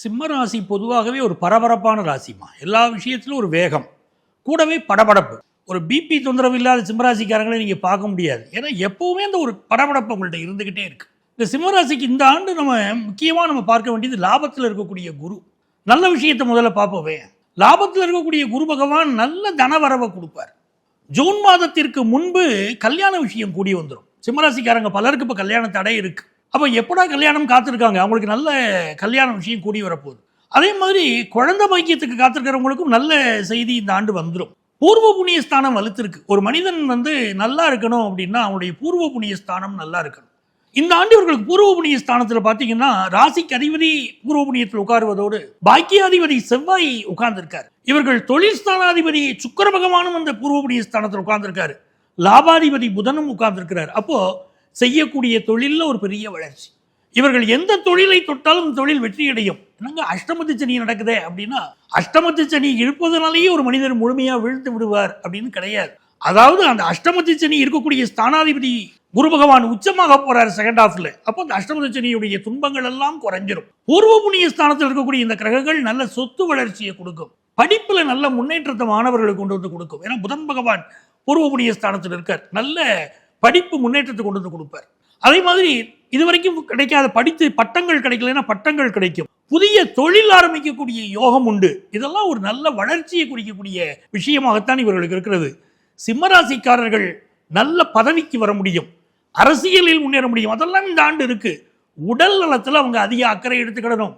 சிம்ம ராசி பொதுவாகவே ஒரு பரபரப்பான ராசிமா எல்லா விஷயத்திலும் ஒரு வேகம். கூடவே படபடப்பு. ஒரு பிபி தொந்தரவு இல்லாத சிம்மராசிக்காரங்களை நீங்கள் பார்க்க முடியாது. ஏன்னா எப்போவுமே அந்த ஒரு படபடப்பு உங்கள்கிட்ட இருந்துக்கிட்டே இருக்கு. இந்த சிம்மராசிக்கு இந்த ஆண்டு நம்ம முக்கியமாக நம்ம பார்க்க வேண்டியது லாபத்தில் இருக்கக்கூடிய குரு. நல்ல விஷயத்தை முதல்ல பார்ப்போமே. லாபத்தில் இருக்கக்கூடிய குரு பகவான் நல்ல தனவரவை கொடுப்பார். ஜூன் மாதத்திற்கு முன்பு கல்யாண விஷயம் கூடி வந்துடும் சிம்மராசிக்காரங்க பலருக்கு இப்போ கல்யாண தடை இருக்குது அப்போ எப்படா கல்யாணம் காத்திருக்காங்க? அவங்களுக்கு நல்ல கல்யாண விஷயம் கூடி வரப்போகுது. அதே மாதிரி குழந்தை பாக்கியத்துக்கு காத்திருக்கிறவங்களுக்கும் நல்ல செய்தி இந்த ஆண்டு வந்துடும் பூர்வ புண்ணிய ஸ்தானம் வலுத்திருக்கு. ஒரு மனிதன் வந்து நல்லா இருக்கணும் அப்படின்னா அவனுடைய பூர்வ புண்ணிய ஸ்தானம் நல்லா இருக்கணும். இந்த ஆண்டு இவர்களுக்கு பூர்வ புண்ணிய ஸ்தானத்தில் பார்த்தீங்கன்னா ராசிக்கு அதிபதி பூர்வ புண்ணியத்தில் உட்காருவதோடு பாக்கியாதிபதி செவ்வாய் உட்கார்ந்திருக்காரு. இவர்கள் தொழில் ஸ்தானாதிபதி சுக்கிர பகவானும் அந்த பூர்வ புண்ணிய ஸ்தானத்தில் உட்கார்ந்திருக்காரு. லாபாதிபதி புதனும் உட்கார்ந்திருக்கிறார். அப்போது செய்யக்கூடிய தொழிலில் ஒரு பெரிய வளர்ச்சி. இவர்கள் எந்த தொழிலை தொட்டாலும் தொழில் வெற்றியடையும். என்னங்க அஷ்டமத்து சனி நடக்குதே அப்படின்னா அஷ்டமத்து சனி இருப்பதனாலேயே ஒரு மனிதர் முழுமையாக வீழ்த்து விடுவார் அப்படின்னு கிடையாது. அதாவது அந்த அஷ்டமத்து சனி இருக்கக்கூடிய ஸ்தானாதிபதி குரு பகவான் உச்சமாக போறார் செகண்ட் ஹாஃப்ல அப்போ அந்த அஷ்டமத்து சனியுடைய துன்பங்கள் எல்லாம் குறைஞ்சிரும். பூர்வ புண்ணிய ஸ்தானத்தில் இருக்கக்கூடிய இந்த கிரகங்கள் நல்ல சொத்து வளர்ச்சியை கொடுக்கும். படிப்பில் நல்ல முன்னேற்றத்தை மாணவர்களுக்கு கொண்டு வந்து கொடுக்கும். ஏன்னா புதன் பகவான் பூர்வ புண்ணிய ஸ்தானத்தில் இருக்கார். நல்ல படிப்பு முன்னேற்றத்தை கொண்டு வந்து கொடுப்பார். அதே மாதிரி இதுவரைக்கும் கிடைக்காத படித்து பட்டங்கள் கிடைக்கலன்னா பட்டங்கள் கிடைக்கும். புதிய தொழில் ஆரம்பிக்கக்கூடிய யோகம் உண்டு. இதெல்லாம் ஒரு நல்ல வளர்ச்சியை குறிக்கக்கூடிய விஷயமாகத்தான் இவர்களுக்கு இருக்கிறது. சிம்மராசிக்காரர்கள் நல்ல பதவிக்கு வர முடியும். அரசியலில் முன்னேற முடியும். அதெல்லாம் இந்த ஆண்டு இருக்கு. உடல் நலத்தில் அவங்க அதிக அக்கறை எடுத்துக்கிடணும்.